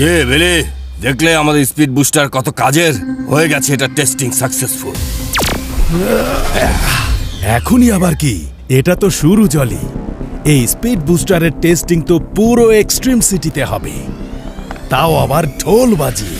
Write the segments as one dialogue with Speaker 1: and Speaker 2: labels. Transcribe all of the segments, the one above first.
Speaker 1: কে বেলে? দেখলে আমাদের স্পিড বুস্টার কত কাজের? হয়ে গেছে এটা টেস্টিং সাকসেসফুল
Speaker 2: এখনই আবার কি? এটা তো শুরু জলি। এই স্পিড বুস্টারের টেস্টিং তো পুরো এক্সট্রিম সিটিতে হবে। তাও আবার ঢোল বাজিয়ে।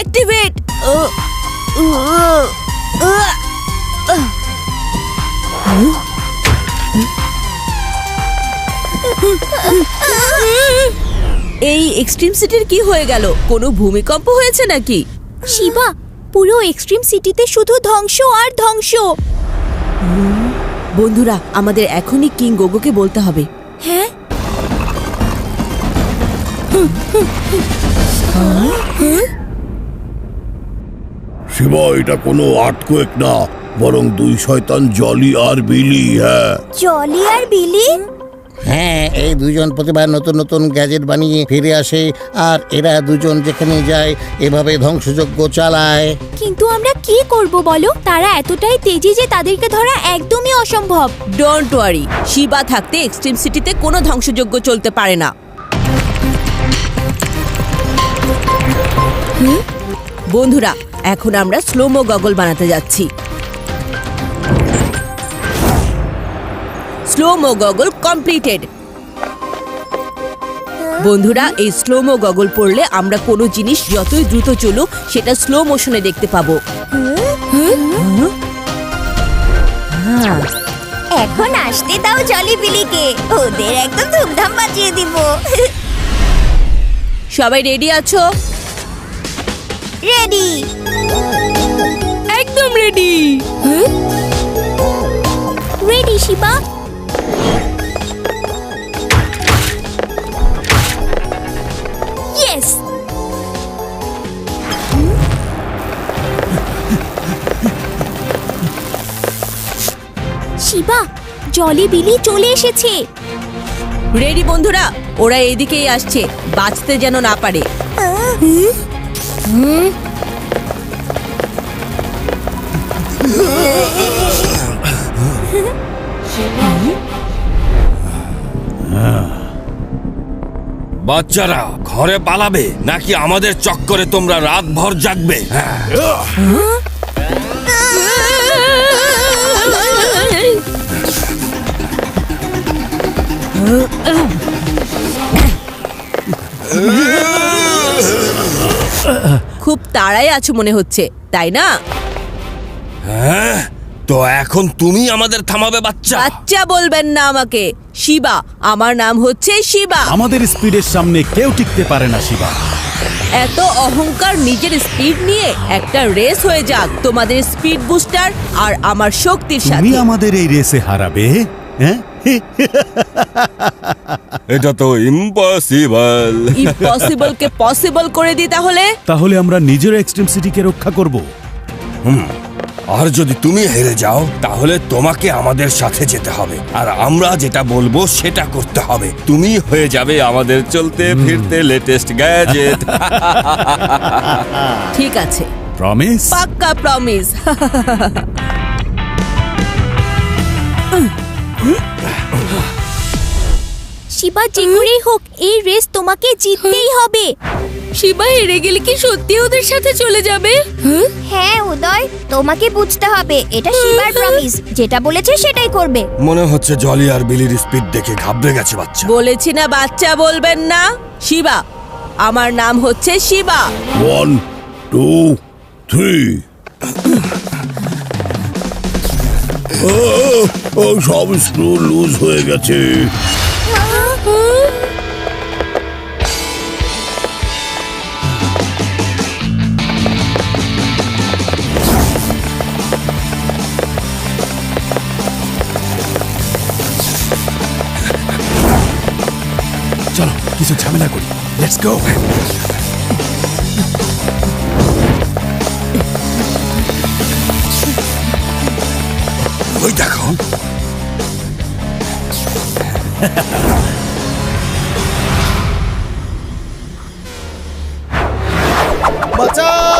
Speaker 3: অ্যাক্টিভেট এই এক্সট্রিম সিটির কি হয়ে গেল? কোনো ভূমিকম্প হয়েছে নাকি?
Speaker 4: শিবা পুরো এক্সট্রিম সিটিতে শুধু ধ্বংস আর ধ্বংস।
Speaker 3: বন্ধুরা আমাদের এখনই কিং গোগোকে বলতে হবে।
Speaker 4: হ্যাঁ?
Speaker 5: শিবা এটা কোনো আর্টকোয়েক না বরং দুই শয়তান জলি আর বিলি হ্যাঁ।
Speaker 4: জলি আর বিলি?
Speaker 6: হ্যাঁ এই দুজন প্রতিবার নতুন নতুন গ্যাজেট বানিয়ে ফিরে আসে আর এরা দুজন যেখানে যায় এভাবে ধ্বংসযজ্ঞ চালায়।
Speaker 4: কিন্তু আমরা কি করব বলো? তারা এতটাই তেজি যে তাদেরকে ধরা একদমই অসম্ভব।
Speaker 3: ডোন্ট ওয়ারি শিবা থাকতে এক্সট্রিম সিটিতে কোনো ধ্বংসযজ্ঞ চলতে পারে না। বন্ধুরা এখন আমরা স্লোমো গগল বানাতে যাচ্ছি। স্লোমো গগল কমপ্লিটেড বন্ধুরা এই স্লোমো গগল পড়লে আমরা কোনো জিনিস যতই দ্রুত চলুক সেটা স্লো মোশনে দেখতে পাবো।
Speaker 4: এখন আসতে দাও জলি বিলিকে। ওদের একদম ধুমধাম বাজিয়ে দিব।
Speaker 3: সবাই রেডি আছো?
Speaker 4: রেডি
Speaker 3: একদম ready
Speaker 4: ready Shiva? Yes Shiva Jolly Billy চলে এসেছে।
Speaker 3: রেডি বন্ধুরা? ওরা এদিকেই আসছে। বাঁচতে যেন না পারে।
Speaker 1: বাচ্চারা ঘরে পালাবে? নাকি আমাদের চক্করে তোমরা রাত ভর জাগবে হ্যাঁ।
Speaker 3: খুব তাড়াই আছো মনে হচ্ছে তাই না?
Speaker 1: হ্যাঁ তো এখন তুমি আমাদের থামাবে বাচ্চা।
Speaker 3: বাচ্চা বলবেন না আমাকে শিবা আমার নাম হচ্ছে শিবা।
Speaker 2: আমাদের স্পিডের সামনে কেউ টিকতে পারে না শিবা।
Speaker 3: এত অহংকার নিজের স্পিড নিয়ে একটা রেস হয়ে যাক তোমাদের স্পিড বুস্টার আর আমার শক্তির
Speaker 2: তুমি
Speaker 3: সাথে।
Speaker 2: আমাদের এই রেসে হারাবে হ্যাঁ?
Speaker 1: এটা তো ইম্পসিবল
Speaker 3: ইম্পসিবল কে পসিবল করে দি তাহলে?
Speaker 2: তাহলে আমরা নিজের এক্সট্রিম সিটিকে রক্ষা করব।
Speaker 1: আর যদি তুমি হেরে যাও তাহলে তোমাকে আমাদের সাথে যেতে হবে। আর আমরা যেটা বলব সেটা করতে হবে। তুমি হয়ে যাবে আমাদের চলতে ফিরতে লেটেস্ট গ্যাজেট
Speaker 3: ঠিক আছে।
Speaker 2: প্রমিস
Speaker 3: পাক্কা প্রমিস
Speaker 4: শিবা যে করেই হোক এই রেস তোমাকে জিততেই হবে।
Speaker 3: শিবা হেরে গেলে কি সত্যি ওদের সাথে চলে যাবে?
Speaker 4: হ্যাঁ? উদয় তোমাকে বুঝতে হবে এটা শিবার প্রমিস যেটা বলেছে সেটাই করবে।
Speaker 1: মনে হচ্ছে জলি আর বিলির স্পিড দেখে ঘাবড়ে গেছে বাচ্চা।
Speaker 3: বলেছি না বাচ্চা বলবেন না। শিবা আমার নাম হচ্ছে শিবা
Speaker 5: ওয়ান টু থ্রি ও সব স্ক্রু লুজ হয়ে গেছে।
Speaker 2: চলো কিছু ঝামেলা করি লেটস গো
Speaker 1: ওই দেখো
Speaker 2: বাঁচাও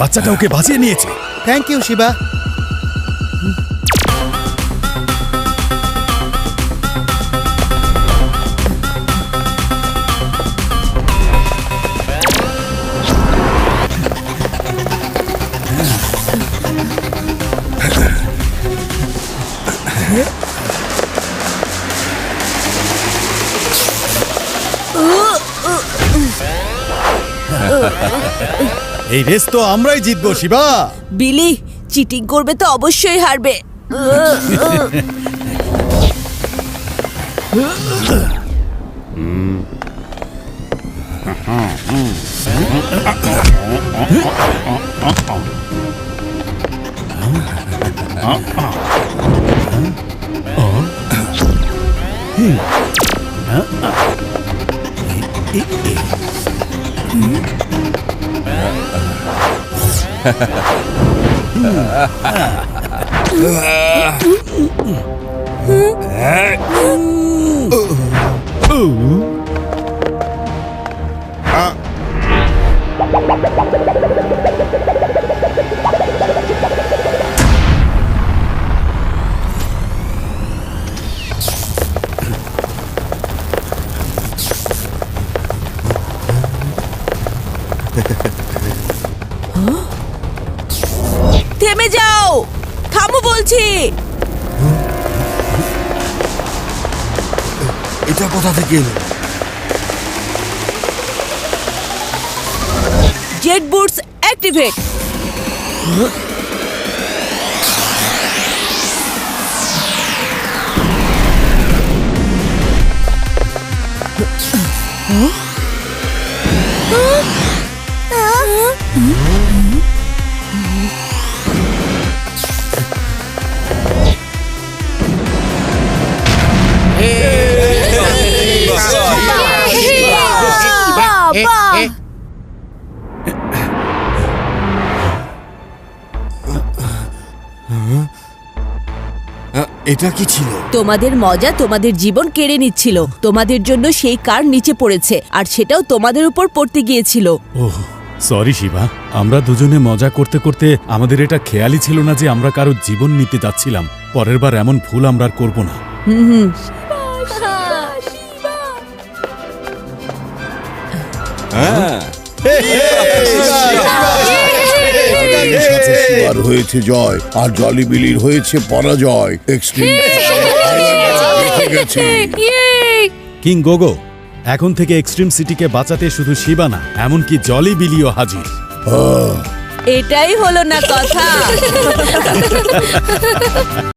Speaker 2: বাচ্চাটা ওকে বাঁচিয়ে নিয়েছে।
Speaker 6: থ্যাংক ইউ শিবা
Speaker 2: এই রেস তো আমরাই জিতবো শিবা।
Speaker 3: বিলি চিটিং করবে তো অবশ্যই হারবে। Ooh. থামো
Speaker 1: এটা কোথা থেকে এলো?
Speaker 3: Jet boots activate.
Speaker 1: এটা কি ছিল?
Speaker 3: তোমাদের মজা তোমাদের জীবন কেড়ে নিচ্ছিল। তোমাদের জন্য সেই কার নিচে পড়েছে আর সেটাও তোমাদের উপর পড়তে গিয়েছিল।
Speaker 2: Oh sorry Shiva. আমরা দুজনে মজা করতে করতে আমাদের এটা খেয়ালই ছিল না যে আমরা কারও জীবন নিতে যাচ্ছিলাম। পরের বার এমন ভুল আমরা আর করব না।
Speaker 1: হ্যাঁ।
Speaker 5: শিবার হয়েছে জয়। আর জলি বিলির হয়েছে পরাজয়। এক্সট্রিম
Speaker 2: কিং গোগো এখন থেকে এক্সট্রিম সিটিকে বাঁচাতে শুধু শিবা না এমনকি জলি বিলিও হাজির।
Speaker 3: এটাই হলো না কথা।